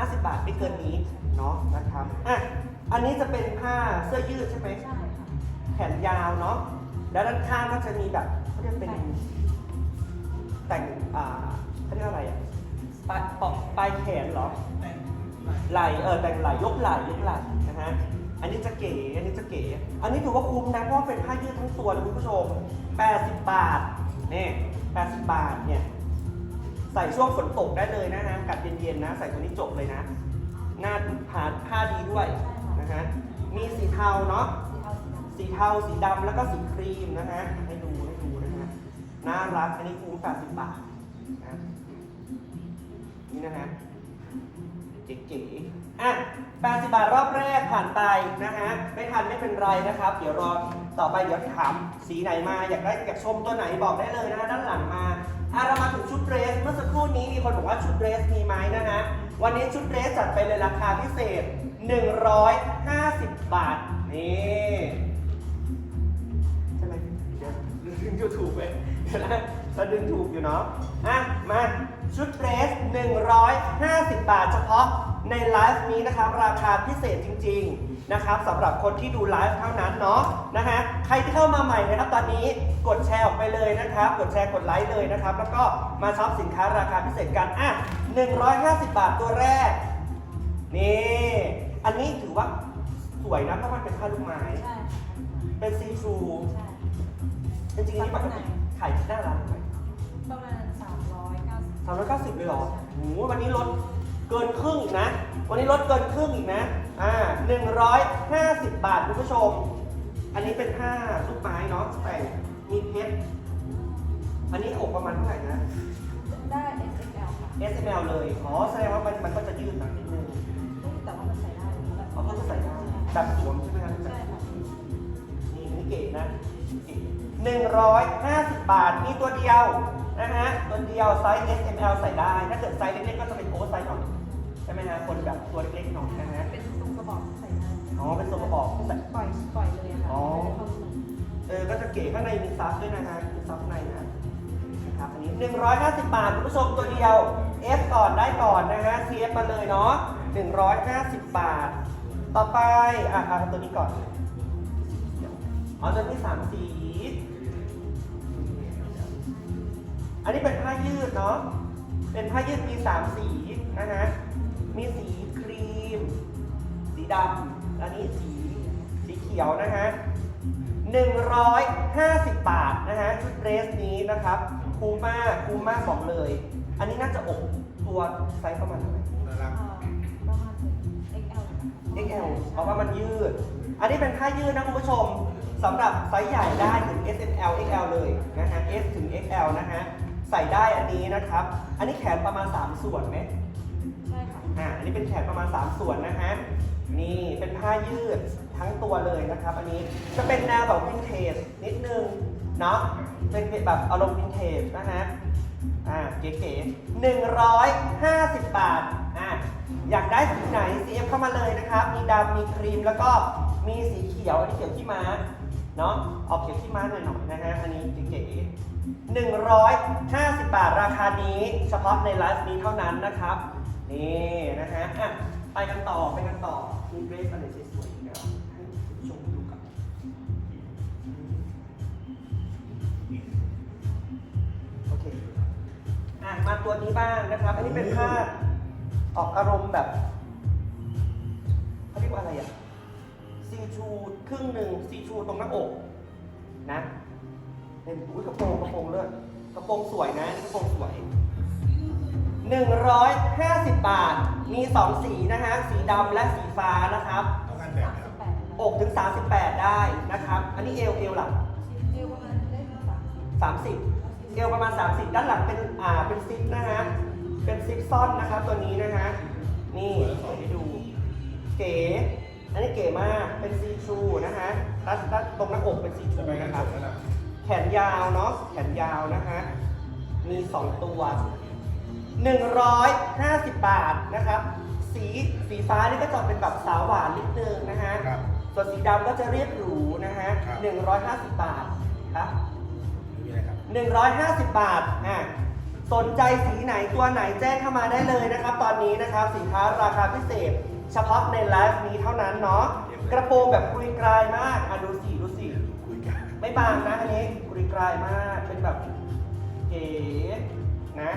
50 บาทไม่เกินนี้เนาะนะครับอะอันนี้จะเป็นผ้าเสื้อยืดใช่ไหมใช่ค่ะ แขนยาวเนาะแล้วด้านข้างก็จะมีแบบเขาเรียกเป็นแต่งอ่าเขาเรียกอะไรอะปลายปลอกปลายแขนเหรอ ไหล่เออแต่งไหล่ยกไหล่ยกไหล่นะฮะอันนี้จะเก๋อันนี้จะเก๋อันนี้ถือว่าคุ้มนะเพราะว่าเป็นผ้ายืดทั้งตัวเลยคุณผู้ชม 80 บาทนี่80 บาทเนี่ย ใส่ช่วงฝนตกได้เลยนะฮะกัดเย็นๆนะ ใส่ตัวนี้จบเลยนะ หน้าผ่าผ้าดีด้วยนะฮะ มีสีเทาเนาะ สีเทา สีดำแล้วก็สีครีมนะฮะ ให้ดูให้ดูนะฮะ น่ารัก อันนี้คุ้ม80บาทนะนี่นะฮะเก๋ๆอะ80 บาทรอบแรกผ่านไปนะฮะ ไม่ทันไม่เป็นไรนะครับ เดี๋ยวรอต่อไปเดี๋ยวถามสีไหนมาอยากได้อยากชมตัวไหนบอกได้เลยนะฮะด้านหลังมา อะเรามาถึงชุดเดรส เมื่อสักครู่นี้มีคนบอกว่าชุดเดรสมีไหมนะฮะ วันนี้ชุดเดรสจัดไปเลยราคาพิเศษ 150 บาท นี่ใช่ไหมเดี๋ยวดึงยูทูบไปเดี๋ยวนะเราดึงถูกอยู่เนาะ อะ มา ชุดเดรส 150 บาทเฉพาะ ในไลฟ์นี้นะครับราคาพิเศษจริงๆนะครับสำหรับคนที่ดูไลฟ์เท่านั้นเนาะนะฮะใครที่เข้ามาใหม่นะครับตอนนี้กดแชร์ออกไปเลยนะครับ กดแชร์กดไลค์เลยนะครับ แล้วก็มาช็อปสินค้าราคาพิเศษกันอะ150 บาทตัวแรก นี่ อันนี้ถือว่าสวยนะเพราะมันเป็นผ้าลูกไม้ ใช่เป็นซีทรูใช่จริงๆนี่ปกติขายที่หน้าร้านเท่าไหร่ประมาณสามร้อยเก้าสิบสามร้อยเก้าสิบเลยเหรอโหวันนี้ลด เกินครึ่งอีกนะ วันนี้ลดเกินครึ่งอีกนะอ่าหนึ่งร้อยห้าสิบบาทคุณผู้ชม อันนี้เป็นผ้าลูกไม้เนาะแต่งมีเพชร อันนี้อกประมาณเท่าไหร่นะ ได้ S X L ค่ะ S M L เลย อ๋อ แสดงว่ามันมันก็จะยืดหนักนิดนึงแต่ว่ามันใส่ได้แบบเขาก็จะใส่ได้แบบสวมใช่ไหมครับใช่ค่ะนี่นี่เก๋นะหนึ่งร้อยห้าสิบบาท มีตัวเดียวนะฮะ ตัวเดียวไซส์ S M L ใส่ได้ ถ้าเกิดไซส์เล็กๆก็จะเป็นโอเวอร์ไซส์หน่อยใช่ไหมฮะคนแบบตัวเล็กๆหน่อยนะฮะเป็นทรงกระบอกใส่ได้อ๋อเป็นตัวกระบอกใส่ ปล่อยปล่อยเลยอะค่ะอ๋อไม่ได้เข้ารูเออก็จะเก๋ข้างในมีซับด้วยนะฮะมีซับในนะนะครับอันนี้150 บาทคุณผู้ชมตัวเดียว F ก่อนได้ก่อนนะฮะ CF มาเลยเนาะ150 บาท ต่อไปอะเอาตัวนี้ก่อนอ๋อตัวนี้สามสี อันนี้เป็นผ้ายืดเนาะเป็นผ้ายืดมีสามสีนะฮะ มีสีครีม สีดำ อันนี้สีสีเขียวนะฮะ 150 บาทนะฮะ ชุดเดรสนี้นะครับคุ้มมากคุ้มมากบอกเลย อันนี้น่าจะอกตัวไซส์ประมาณเท่าไหร่เอ่อประมาณถึง XL นะคะ XL เพราะว่ามันยืด อันนี้เป็นผ้ายืดนะคุณผู้ชมสำหรับไซส์ใหญ่ได้ถึง S M L XL เลยนะฮะ S ถึง XL นะฮะ ใส่ได้อันนี้นะครับ อันนี้แขนประมาณ 3 ส่วนไหม ใช่ค่ะ อ่าอันนี้เป็นแขนประมาณ 3 ส่วนนะฮะ นี่เป็นผ้ายืดทั้งตัวเลยนะครับ อันนี้จะเป็นแนวแบบวินเทจนิดนึงเนาะ เป็นแบบอารมณ์วินเทจนะฮะ อ่าเก๋ๆ150บาท อ่าอยากได้สีไหน CF เข้ามาเลยนะครับ มีดำมีครีมแล้วก็มีสีเขียว อันนี้เขียวขี้ม้าเนาะออกเขียวขี้ม้าหน่อยๆนะฮะ อันนี้เก๋ๆ150 บาทราคานี้ เฉพาะในไลฟ์นี้เท่านั้นนะครับ นี่นะฮะอะไปกันต่อไปกันต่อมีเดรสอะไรสวยๆอีกแล้วให้คุณผู้ชมดูกันโอเคอะมาตัวนี้บ้างนะครับ อันนี้เป็นผ้าออกอารมณ์แบบเขาเรียกว่าอะไรอะซีชูครึ่งหนึ่งซีชูตรงหน้าอกนะเป็นอุ้ยกระโปรงกระโปรงเลือดกระโปรงสวยนะกระโปรงสวย 150 บาท มี 2 สีนะฮะ สีดำและสีฟ้านะครับ ต้องการแบบนะครับแปดอกถึง 38 ได้นะครับ อันนี้เอวเอวหลังเอวประมาณได้สามสิบ30 เอวประมาณ 30 ด้านหลังเป็นอ่าเป็นซิปนะฮะ เป็นซิปซ่อนนะครับ ตัวนี้นะฮะ นี่เปิดให้ดู เก๋ อันนี้เก๋มาก เป็นซีทรูนะฮะด้านด้านตรงหน้าอกเป็นซีทรูจะไปงานนะคศรับพแล้วนะแขนยาวเนาะ แขนยาวนะฮะ มี 2 ตัว 150 บาทนะครับ สีสีฟ้านี่ก็จะเป็นแบบสาวหวานนิดนึงนะฮะ ครับ ส่วนสีดำก็จะเรียบหรูนะฮะครับ 150 บาทครับ มีอะไรครับ 150 บาท อะ สนใจสีไหนตัวไหนแจ้งเข้ามาได้เลยนะครับ ตอนนี้นะครับสินค้าราคาพิเศษ เฉพาะในไลฟ์นี้เท่านั้นเนาะ กระโปรงแบบกรุยกรายมากอะดูสิดูสิคุยกัน ไม่บางนะอันนี้กรุยกรายมาก เป็นแบบเก๋นะ